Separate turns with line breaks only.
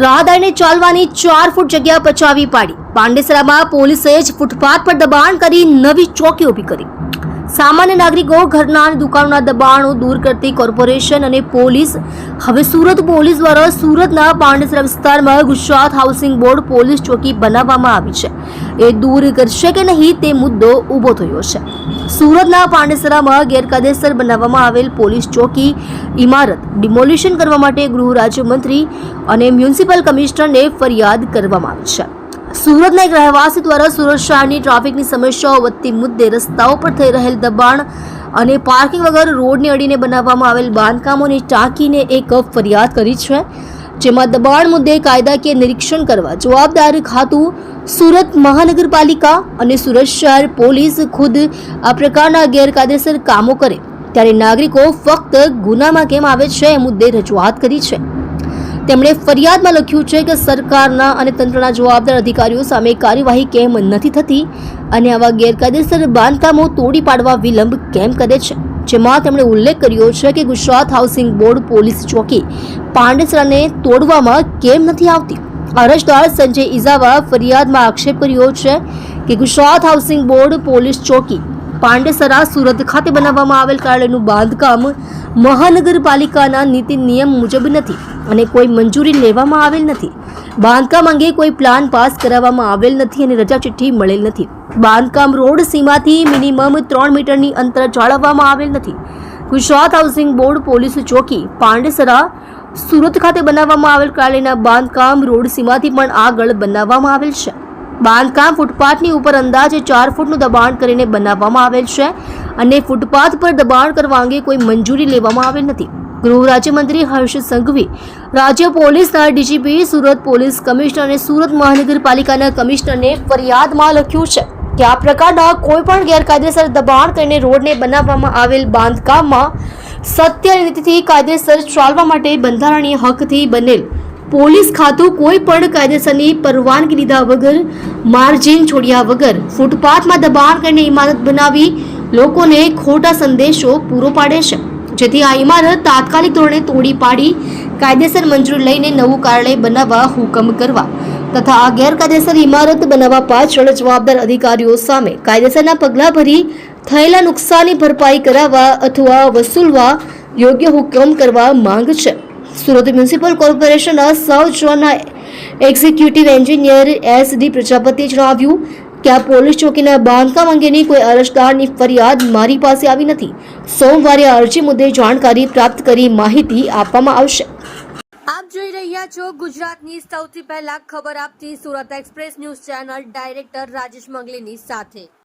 રાહદારીને ચાલવાની ચાર ફૂટ જગ્યા પચાવી પાડી. પાંડેસરામાં પોલીસે જ ફૂટપાથ પર દબાણ કરી નવી ચોકી ઊભી કરી. સામાન્ય નાગરિકો ઘરના અને દુકાનોના દબાણો દૂર કરતી કોર્પોરેશન અને પોલીસ. હવે સુરત પોલીસ દ્વારા સુરતના પાંડેસરા વિસ્તારમાં ગુજરાત હાઉસિંગ બોર્ડ પોલીસ ચોકી બનાવવામાં આવી છે. એ દૂર કરશે કે નહીં તે મુદ્દો ઊભો થયો છે. સુરતના પાંડેસરામાં ગેરકાયદેસર બનાવવામાં આવેલ પોલીસ ચોકી ઇમારત ડિમોલિશન કરવા માટે ગૃહ રાજ્યમંત્રી અને મ્યુનિસિપલ કમિશનરને ફરિયાદ કરવામાં આવી છે. સુરતના એક રહેવાસી દ્વારા સુરત શહેરની ટ્રાફિકની સમસ્યાઓ વધતી મુદ્દે રસ્તાઓ પર થઈ રહેલ દબાણ અને પાર્કિંગ વગર રોડને અડીને બનાવવામાં આવેલ બાંધકામોની ટાંકીને એક ફરિયાદ કરી છે. જેમાં દબાણ મુદ્દે કાયદાકીય નિરીક્ષણ કરવા જવાબદાર ખાતું, સુરત મહાનગરપાલિકા અને સુરત શહેર પોલીસ ખુદ આ પ્રકારના ગેરકાયદેસર કામો કરે. ત્યારે નાગરિકો ફક્ત ગુનામાં કેમ આવે છે એ મુદ્દે રજૂઆત કરી છે. તેમણે ફરિયાદમાં લખ્યું છે કે સરકારના અને તંત્રના જવાબદાર અધિકારીઓ સામે કાર્યવાહી કેમ નથી થતી અને આવા ગેરકાયદેસર બાંધકામો તોડી પાડવા વિલંબ કેમ કરે છે? જેમાં તેમણે ઉલ્લેખ કર્યો છે કે ગુજરાત હાઉસિંગ બોર્ડ પોલીસ ચોકી પાંડેસરાને તોડવામાં કેમ નથી આવતી? અરજદાર સંજય ઇઝાવા ફરિયાદમાં આક્ષેપ કર્યો છે કે ગુજરાત હાઉસિંગ બોર્ડ પોલીસ ચોકી પાંડેસરા સુરત ખાતે બનાવવામાં આવેલ કાર્યાલયનું બાંધકામ મહાનગરપાલિકાના નીતિ નિયમ મુજબ નથી અને કોઈ મંજૂરી લેવામાં આવેલ નથી. બાંધકામ અંગે કોઈ પ્લાન પાસ કરાવવામાં આવેલ નથી અને રજા ચિઠ્ઠી મળેલ નથી. બાંધકામ રોડ સીમાથી મિનિમમ ત્રણ મીટરની અંતર જાળવવામાં આવેલ નથી. ગુજરાત હાઉસિંગ બોર્ડ પોલીસ ચોકી પાંડેસરા સુરત ખાતે બનાવવામાં આવેલ કાર્યાલયના બાંધકામ રોડ સીમાથી પણ આગળ બનાવવામાં આવેલ છે. બાંધકામ ફૂટપાથની ઉપર અંદાજે ચાર ફૂટનું દબાણ કરીને બનાવવામાં આવેલ છે અને ફૂટપાથ પર દબાણ કરવા અંગે કોઈ મંજૂરી લેવામાં આવેલ નથી. ગૃહ રાજ્યમંત્રી હર્ષ સંઘવી, રાજ્ય પોલીસના ડીજીપી, સુરત પોલીસ કમિશનર અને સુરત મહાનગરપાલિકાના કમિશનરને ફરિયાદમાં લખ્યું છે કે આ પ્રકારના કોઈ પણ ગેરકાયદેસર દબાણ કરીને રોડને બનાવવામાં આવેલ બાંધકામમાં સત્ય નીતિથી કાયદેસર ચાલવા માટે બંધારણીય હકથી બનેલ પોલીસ ખાતું કોઈ પણ કાયદેસરની પરવાનગી લીધા વગર માર્જિન છોડ્યા વગર ફૂટપાથમાં દબાણ કરીને ઇમારત બનાવી લોકોને ખોટા સંદેશો પૂરો પાડે છે. જેથી આ ઇમારત તાત્કાલિક ધોરણે તોડી પાડી કાયદેસર મંજૂરી લઈને નવું કાર્યાલય બનાવવા હુકમ કરવા તથા આ ગેરકાયદેસર ઇમારત બનાવવા પાછળ જવાબદાર અધિકારીઓ સામે કાયદેસરના પગલાં ભરી થયેલા નુકસાનની ભરપાઈ કરાવવા અથવા વસૂલવા યોગ્ય હુકમ કરવા માંગ છે. સુરત મ્યુનિસિપલ કોર્પોરેશનના સૌ ઝોનના એક્ઝિક્યુટિવ એન્જિનિયર એસ ડી પ્રજાપતિએ જણાવ્યું કે આ પોલીસ ચોકીના બાંધકામ અંગેની કોઈ અરજદારની ફરિયાદ મારી પાસે આવી નથી. સોમવારે અરજી મુદ્દે જાણકારી પ્રાપ્ત કરી માહિતી આપવામાં આવશે.
આપ જોઈ રહ્યા છો ગુજરાતની સૌથી પહેલા ખબર આપતી Surat express news channel director Rajesh મંગલીની સાથે.